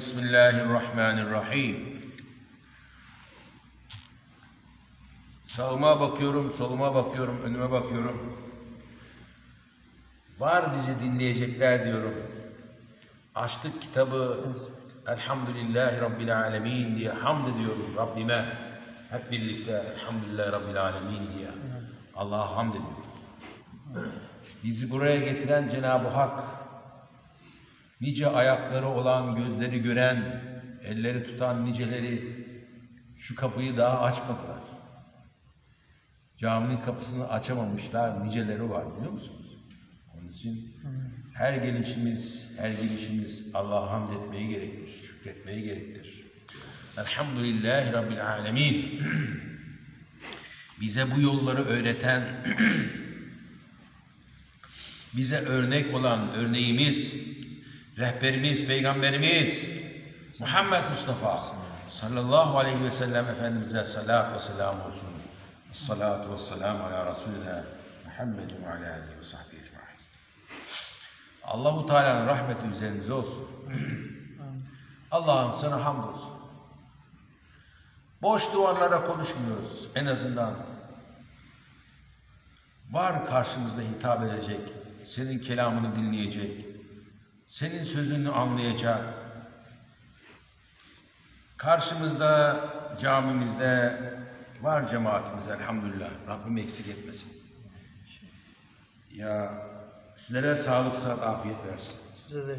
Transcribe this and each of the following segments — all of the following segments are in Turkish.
Bismillahirrahmanirrahim. Sağıma bakıyorum, soluma bakıyorum, önüme bakıyorum. Var bizi dinleyecekler diyorum. Açtık kitabı Elhamdülillahi Rabbil Alemin diye hamd ediyorum Rabbime. Hep birlikte Elhamdülillahi Rabbil Alemin diye. Allah'a hamd ediyoruz. Bizi buraya getiren Cenab-ı Hak, nice ayakları olan, gözleri gören, elleri tutan niceleri şu kapıyı daha açmadılar. Caminin kapısını açamamışlar, niceleri var biliyor musunuz? Onun için her gelişimiz, her gelişimiz Allah'a hamd etmeyi gerektir, şükretmeyi gerektir. Elhamdülillahi Rabbil Alemin. Bize bu yolları öğreten, bize örnek olan örneğimiz, rehberimiz, peygamberimiz Muhammed Mustafa sallallahu aleyhi ve sellem Efendimiz'e salat ve selam olsun. Salatu ve selam ala Resulina Muhammedin ve ala alihi ve sahbihi ecmaîn. Allahu Teala'nın rahmeti üzerinize olsun. Allah'ım sana hamdolsun. Boş duvarlara konuşmuyoruz en azından. Var karşımızda hitap edecek, senin kelamını dinleyecek, senin sözünü anlayacak. Karşımızda, camimizde var cemaatimiz elhamdülillah. Rabbim eksik etmesin. Ya sizlere sağlık, sıhhat, afiyet versin. Size de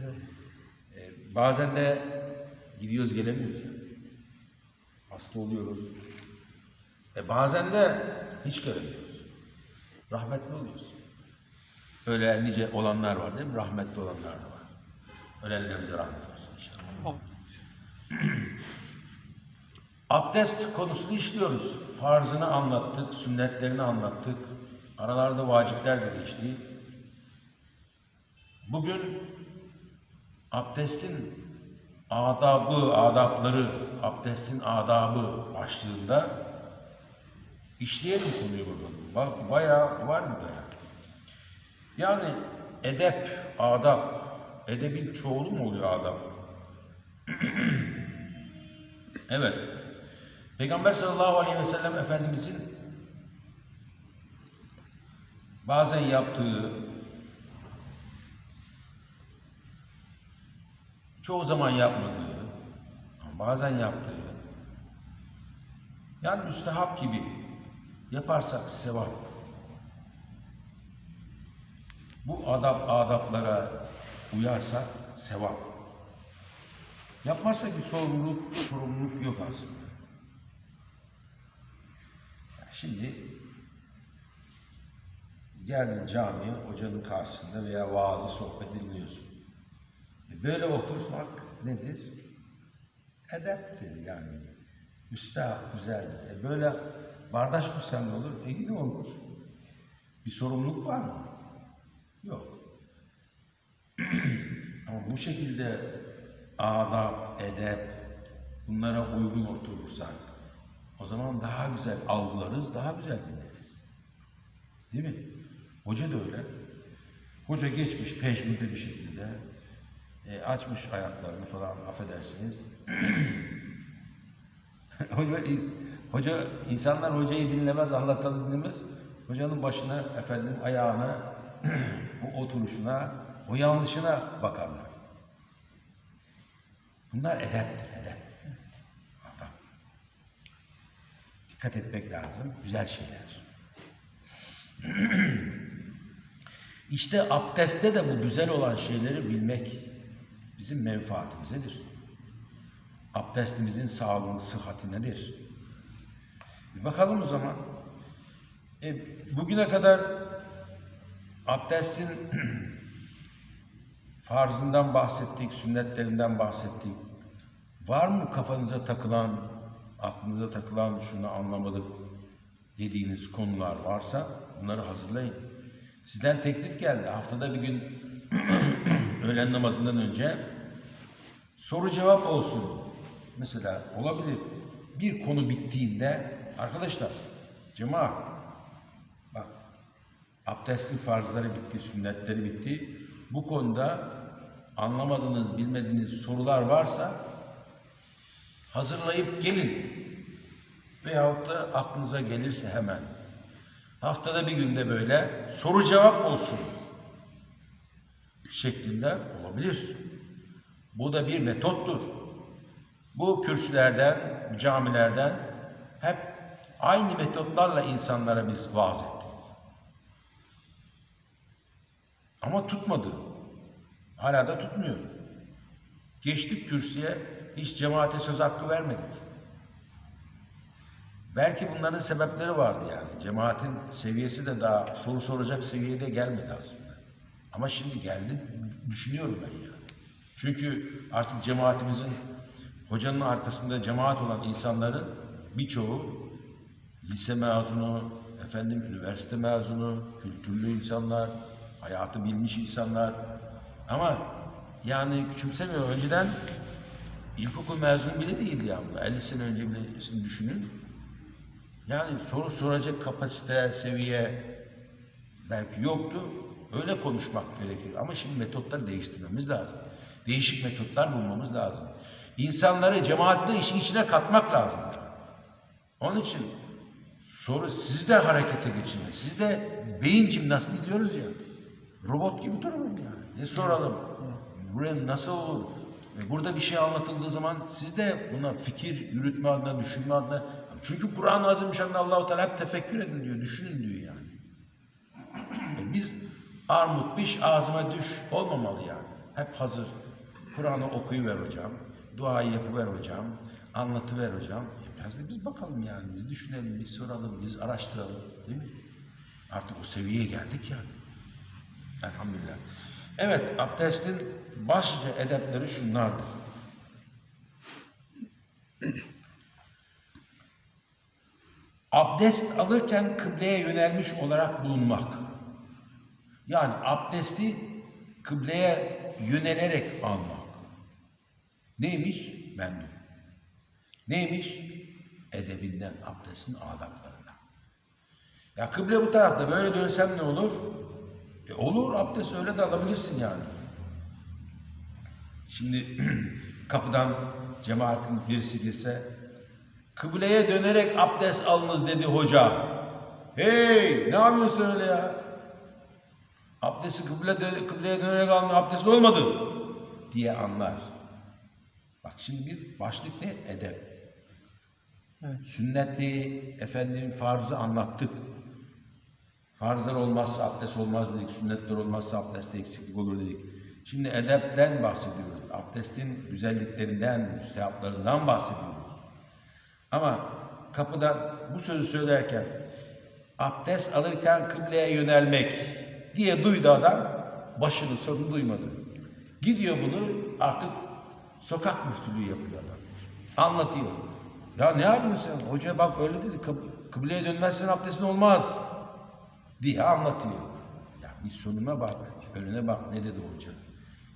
Ee, bazen de gidiyoruz gelemiyoruz. Hasta oluyoruz. E bazen de hiç göremiyoruz. Rahmetli oluyoruz. Öyle nice olanlar var değil mi? Rahmetli olanlar var. Ölenlerimize rahmet olsun inşallah. Abdest konusunu işliyoruz. Farzını anlattık, sünnetlerini anlattık. Aralarda vacipler de geçti. Bugün abdestin adabı, adapları, abdestin adabı başlığında işleyelim konuyu burada. Bak bayağı var mı ya? Yani edep, adap, edebin çoğulu mu oluyor adap? evet. Peygamber sallallahu aleyhi ve sellem Efendimizin bazen yaptığı çoğu zaman yapmadığı, bazen yaptığı, yani müstehap gibi yaparsak sevap. Bu adab adaplara uyarsak sevap. Yapmazsak bir sorumluluk, sorumluluk yok aslında. Şimdi geldin camiye, hocanın karşısında veya vaazı sohbet dinliyorsun. E Böyle oturmak nedir? Edeptir yani. Müstahap, güzeldir. E böyle bardaş mı sen olur? E yine olur. Bir sorumluluk var mı? Yok. Ama bu şekilde adab, edep bunlara uygun oturursak o zaman daha güzel algılarız, daha güzel dinleriz. Değil mi? Hoca da öyle. Hoca geçmiş peşminde bir şekilde e, açmış ayaklarını falan affedersiniz. hoca, hoca, insanlar hocayı dinlemez, anlatanı dinlemez. Hocanın başına, efendim ayağına, bu oturuşuna, o yanlışına bakarlar. Bunlar edeptir, edep. Adam. Dikkat etmek lazım, güzel şeyler. İşte abdestte de bu güzel olan şeyleri bilmek bizim menfaatimizedir. Abdestimizin sağlığı, sıhhati nedir? Bir bakalım o zaman. E, bugüne kadar abdestin farzından bahsettik, sünnetlerinden bahsettik. Var mı kafanıza takılan, aklınıza takılan şunu anlamadık dediğiniz konular varsa bunları hazırlayın. Sizden teklif geldi. Haftada bir gün öğlen namazından önce soru cevap olsun. Mesela olabilir. Bir konu bittiğinde arkadaşlar cemaat bak abdestin farzları bitti, sünnetleri bitti. Bu konuda anlamadığınız, bilmediğiniz sorular varsa hazırlayıp gelin. Veyahut da aklınıza gelirse hemen. Haftada bir günde böyle soru cevap olsun şeklinde olabilir. Bu da bir metottur. Bu kürsülerden, camilerden hep aynı metotlarla insanlara biz vaaz ettik. Ama tutmadı. Hala da tutmuyor. Geçtik kürsüye, hiç cemaate söz hakkı vermedik. Belki bunların sebepleri vardı yani. Cemaatin seviyesi de daha soru soracak seviyede gelmedi aslında. Ama şimdi geldi, düşünüyorum ben yani. Çünkü artık cemaatimizin, hocanın arkasında cemaat olan insanların birçoğu lise mezunu, efendim üniversite mezunu, kültürlü insanlar, hayatı bilmiş insanlar. Ama yani küçümsemiyorum. Önceden ilkokul mezunu bile değildi ya. 50 sene önce bile düşünün. Yani soru soracak kapasite, seviye belki yoktu. Öyle konuşmak gerekir. Ama şimdi metotları değiştirmemiz lazım. Değişik metotlar bulmamız lazım. İnsanları cemaatle işin içine katmak lazım. Onun için soru siz de harekete geçin. Siz de beyin jimnastiği diyoruz ya. Robot gibi durmayın yani. Ne soralım? Buraya nasıl olur? E, Burada bir şey anlatıldığı zaman siz de buna fikir yürütme adına, düşünme adına çünkü Kur'an-ı Azimüşşan'da Allah-u Teala hep tefekkür edin diyor, düşünün diyor yani. E biz armut piş ağzıma düş olmamalı yani. Hep hazır. Kur'an'ı okuyuver hocam, duayı yapıver hocam, anlatıver hocam. E biraz da biz bakalım yani, biz düşünelim, biz soralım, biz araştıralım değil mi? Artık o seviyeye geldik yani. Elhamdülillah. Evet, abdestin başlıca edepleri şunlardır. Abdest alırken kıbleye yönelmiş olarak bulunmak. Yani abdesti kıbleye yönelerek almak. Neymiş? Mendu. Neymiş? Edebinden, abdestin adaplarından. Ya kıble bu tarafta böyle dönsem ne olur? E olur abdest öyle de alabilirsin yani. Şimdi kapıdan cemaatin birisi girse kıbleye dönerek abdest alınız dedi hoca. Hey ne yapıyorsun öyle ya? Abdesti kıble dö- kıbleye dönerek alma abdest olmadı diye anlar. Bak şimdi biz başlık ne? Edep. Sünneti, efendim farzı anlattık. Farzlar olmazsa abdest olmaz dedik, sünnetler olmazsa abdestte eksiklik olur dedik. Şimdi edepten bahsediyoruz. Abdestin güzelliklerinden, müstehaplarından bahsediyoruz. Ama kapıdan bu sözü söylerken abdest alırken kıbleye yönelmek diye duydu adam, başını sonunu duymadı. Gidiyor bunu artık sokak müftülüğü yapıyor adam. Anlatıyor. Ya ne yapıyorsun sen? Hoca bak öyle dedi, kıb- kıbleye dönmezsen abdestin olmaz diye anlatıyor. Ya bir sonuna bak, önüne bak ne dedi hoca.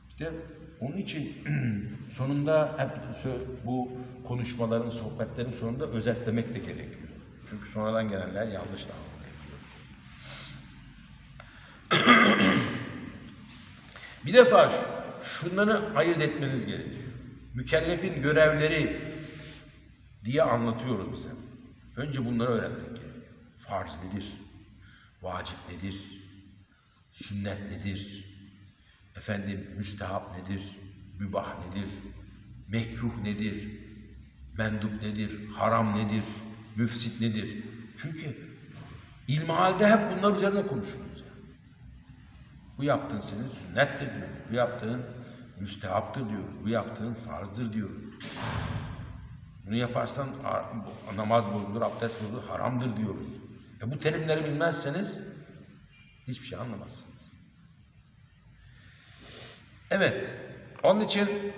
İşte onun için sonunda hep bu konuşmaların, sohbetlerin sonunda özetlemek de gerekiyor. Çünkü sonradan gelenler yanlış da anlayabiliyor. bir defa şu- şunları ayırt etmeniz gerekiyor. Mükellefin görevleri diye anlatıyoruz bize. Önce bunları öğrenmek gerekiyor. Farz nedir? Vacip nedir? Sünnet nedir? Efendim müstehap nedir? Mübah nedir? Mekruh nedir? Mendup nedir? Haram nedir? Müfsit nedir? Çünkü ilmihalde hep bunlar üzerine konuşuyoruz. Bu yaptığın senin sünnettir diyoruz. Bu yaptığın müstehaptır diyoruz. Bu yaptığın farzdır diyoruz. Bunu yaparsan namaz bozulur, abdest bozulur, haramdır diyoruz. E bu terimleri bilmezseniz hiçbir şey anlamazsınız. Evet, onun için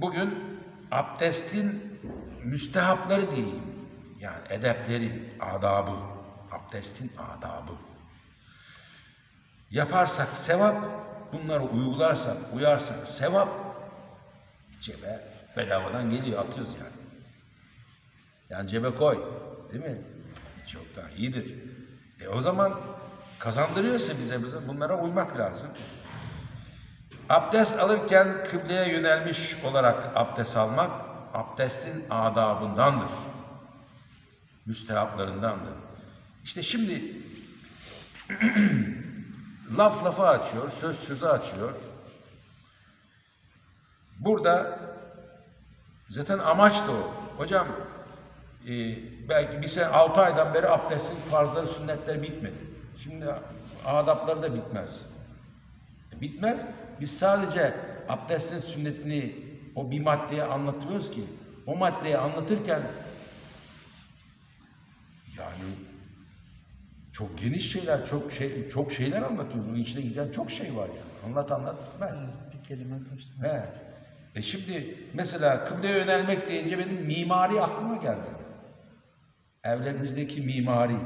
bugün abdestin müstehapları diyeyim. Yani edepleri, adabı, abdestin adabı. Yaparsak sevap, bunları uygularsak, uyarsak sevap cebe bedavadan geliyor, atıyoruz yani. Yani cebe koy, değil mi? Çok daha iyidir. E o zaman kazandırıyorsa bize, bize bunlara uymak lazım. Abdest alırken kıbleye yönelmiş olarak abdest almak, abdestin adabındandır. Müstehaplarındandır. İşte şimdi laf lafa açıyor, söz sözü açıyor. Burada zaten amaç da o. Hocam e, belki bir sene, altı aydan beri abdestin farzları, sünnetleri bitmedi. Şimdi adapları da bitmez. Bitmez. Biz sadece abdestin sünnetini o bir maddeye anlatıyoruz ki o maddeyi anlatırken yani çok geniş şeyler, çok şey, çok şeyler anlatıyoruz. Bunun içine giden çok şey var yani. Anlat anlat bitmez. Bir kelime kaçtı. He. E şimdi mesela kıbleye yönelmek deyince benim mimari aklıma geldi. Evlerimizdeki mimari,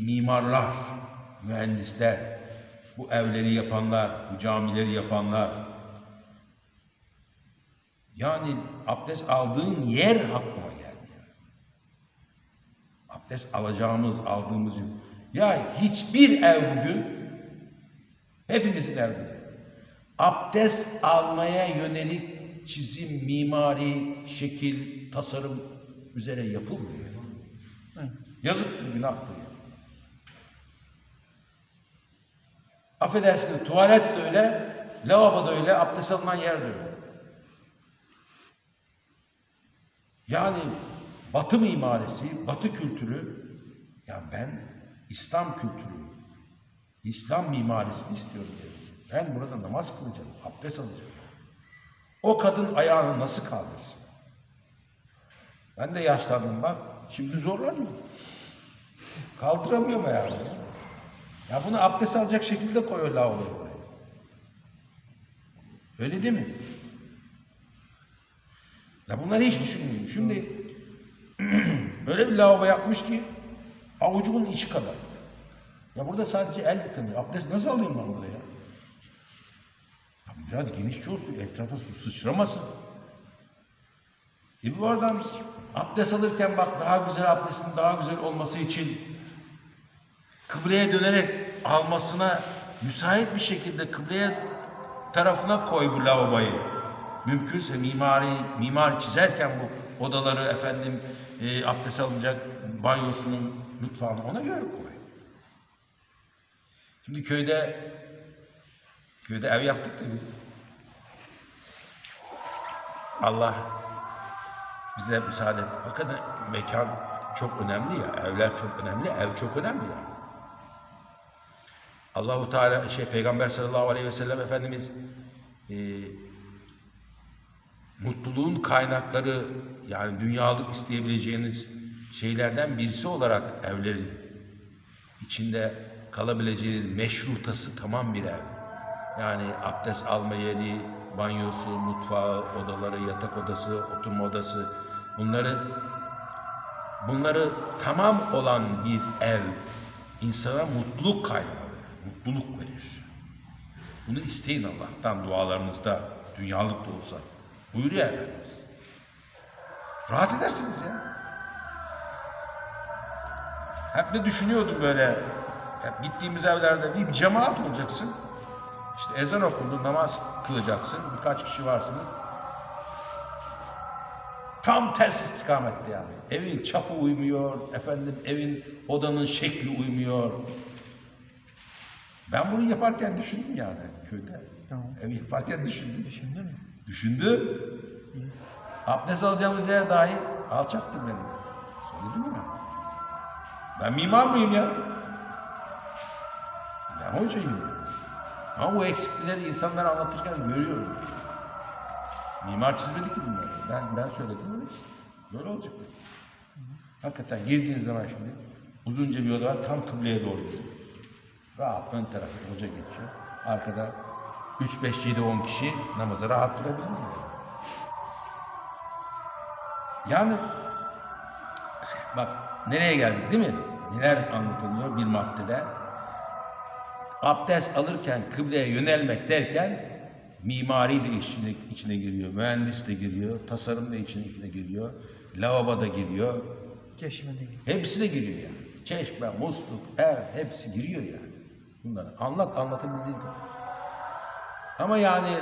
mimarlar, mühendisler, bu evleri yapanlar, bu camileri yapanlar. Yani abdest aldığın yer aklıma geldi. yani. Abdest alacağımız, aldığımız yer. Ya hiçbir ev bugün, hepimizin evleri, abdest almaya yönelik çizim, mimari, şekil, tasarım üzere yapılmıyor. Yazıktır, günahtır. Affedersiniz, tuvalet de öyle, lavabo da öyle, abdest alınan yer de öyle. Yani batı mimarisi, batı kültürü, ya ben İslam kültürü, İslam mimarisini istiyorum diyor. Ben burada namaz kılacağım, abdest alacağım. O kadın ayağını nasıl kaldırsın? Ben de yaşlandım bak, şimdi zorlanıyorum. Kaldıramıyorum ayağımı. Ya. bunu abdest alacak şekilde koyuyor lavaboya oraya. Öyle değil mi? Ya bunları hiç düşünmüyorum. Şimdi öyle bir lavabo yapmış ki avucumun içi kadar. Ya burada sadece el yıkanıyor. Abdest nasıl alayım ben burada ya? biraz genişçe olsun, etrafa su sıçramasın. E bu oradan abdest alırken bak daha güzel abdestin daha güzel olması için kıbleye dönerek almasına müsait bir şekilde kıbleye tarafına koy bu lavaboyu. Mümkünse mimari mimari çizerken bu odaları efendim e, abdest alınacak banyosunun mutfağını ona göre koy. Şimdi köyde köyde ev yaptık da biz. Allah bize müsaade et. Hakikaten mekan çok önemli ya. Evler çok önemli. Ev çok önemli ya. Allahu Teala şey Peygamber sallallahu aleyhi ve sellem Efendimiz e, mutluluğun kaynakları yani dünyalık isteyebileceğiniz şeylerden birisi olarak evleri içinde kalabileceğiniz meşrutası tamam bir ev. Yani abdest alma yeri, banyosu, mutfağı, odaları, yatak odası, oturma odası bunları bunları tamam olan bir ev insana mutluluk kaynağı mutluluk verir. Bunu isteyin Allah'tan dualarınızda, dünyalık da olsa. Buyuruyor Efendimiz. Rahat edersiniz ya. Hep de düşünüyordum böyle. Hep gittiğimiz evlerde bir cemaat olacaksın. İşte ezan okundu, namaz kılacaksın. Birkaç kişi varsınız. Tam ters istikamette yani. Evin çapı uymuyor, efendim evin odanın şekli uymuyor. Ben bunu yaparken düşündüm yani köyde. Tamam. Evi yaparken düşündüm. Düşündün mü? Düşündüm. Abdest alacağımız yer dahi alçaktır benim. Söyledim mi? Ben mimar mıyım ya? Ben hocayım ya. Ama bu eksiklikleri insanlara anlatırken görüyorum. Mimar çizmedi ki bunları. Ben, ben söyledim öyle işte. Böyle olacak. Hakikaten girdiğiniz zaman şimdi uzunca bir oda var tam kıbleye doğru gidiyor. Rahat ön tarafta hoca geçiyor. Arkada 3, 5, 7, 10 kişi namaza rahat durabilir mi? Yani bak nereye geldik değil mi? Neler anlatılıyor bir maddede? Abdest alırken kıbleye yönelmek derken mimari de içine, içine giriyor, mühendis de giriyor, tasarım da içine, içine giriyor, lavabo da giriyor, Çeşme değil. hepsi de giriyor yani. Çeşme, musluk, ev hepsi giriyor yani. Bunları anlat anlatabildiğin kadar. Ama yani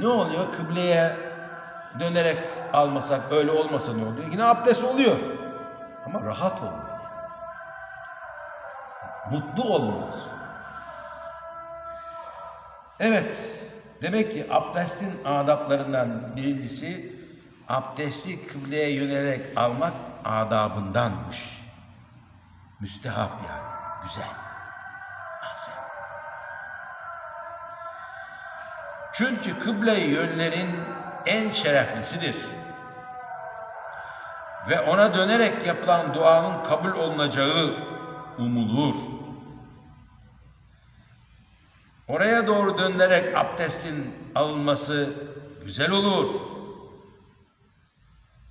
ne oluyor? Kıbleye dönerek almasak öyle olmasa ne oluyor? Yine abdest oluyor. Ama rahat olmuyor. Mutlu olmuyoruz. Evet. Demek ki abdestin adaplarından birincisi abdesti kıbleye yönelerek almak adabındanmış. Müstehap yani. Güzel. Ahsen. Çünkü kıble yönlerin en şereflisidir. Ve ona dönerek yapılan duanın kabul olunacağı umulur. Oraya doğru dönerek abdestin alınması güzel olur.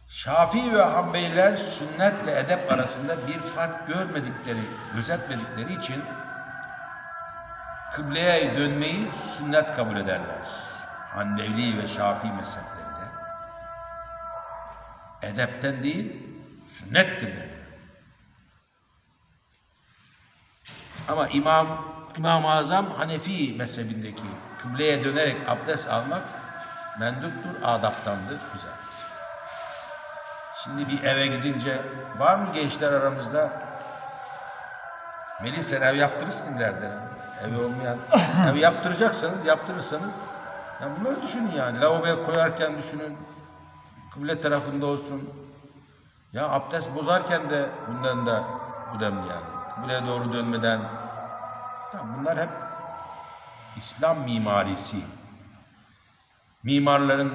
Şafii ve Hanbeliler sünnetle edep arasında bir fark görmedikleri, gözetmedikleri için kıbleye dönmeyi sünnet kabul ederler. Hanbeli ve Şafii mezheplerinde. Edepten değil, sünnettir derler. Ama İmam İmam-ı Azam Hanefi mezhebindeki kıbleye dönerek abdest almak menduptur, adaptandır, güzeldir. Şimdi bir eve gidince var mı gençler aramızda? Melih sen ev yaptırırsın ileride. Evi olmayan, ev yaptıracaksanız, yaptırırsanız ya bunları düşünün yani. Lavaboya koyarken düşünün. Kıble tarafında olsun. Ya abdest bozarken de bundan da önemli yani. Kıbleye doğru dönmeden. Ya bunlar hep İslam mimarisi. Mimarların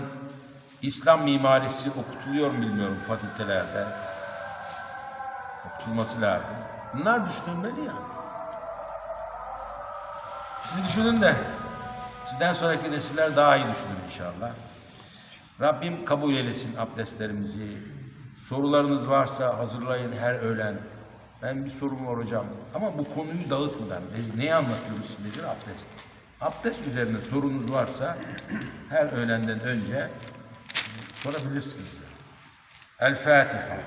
İslam mimarisi okutuluyor mu bilmiyorum fakültelerde. Okutulması lazım. Bunlar düşünülmeli yani. Siz düşünün de sizden sonraki nesiller daha iyi düşünür inşallah. Rabbim kabul eylesin abdestlerimizi. Sorularınız varsa hazırlayın her öğlen. Ben bir sorum var hocam. Ama bu konuyu dağıtmadan biz neyi anlatıyoruz şimdidir? Abdest. Abdest üzerine sorunuz varsa her öğlenden önce sorabilirsiniz. El Fatiha.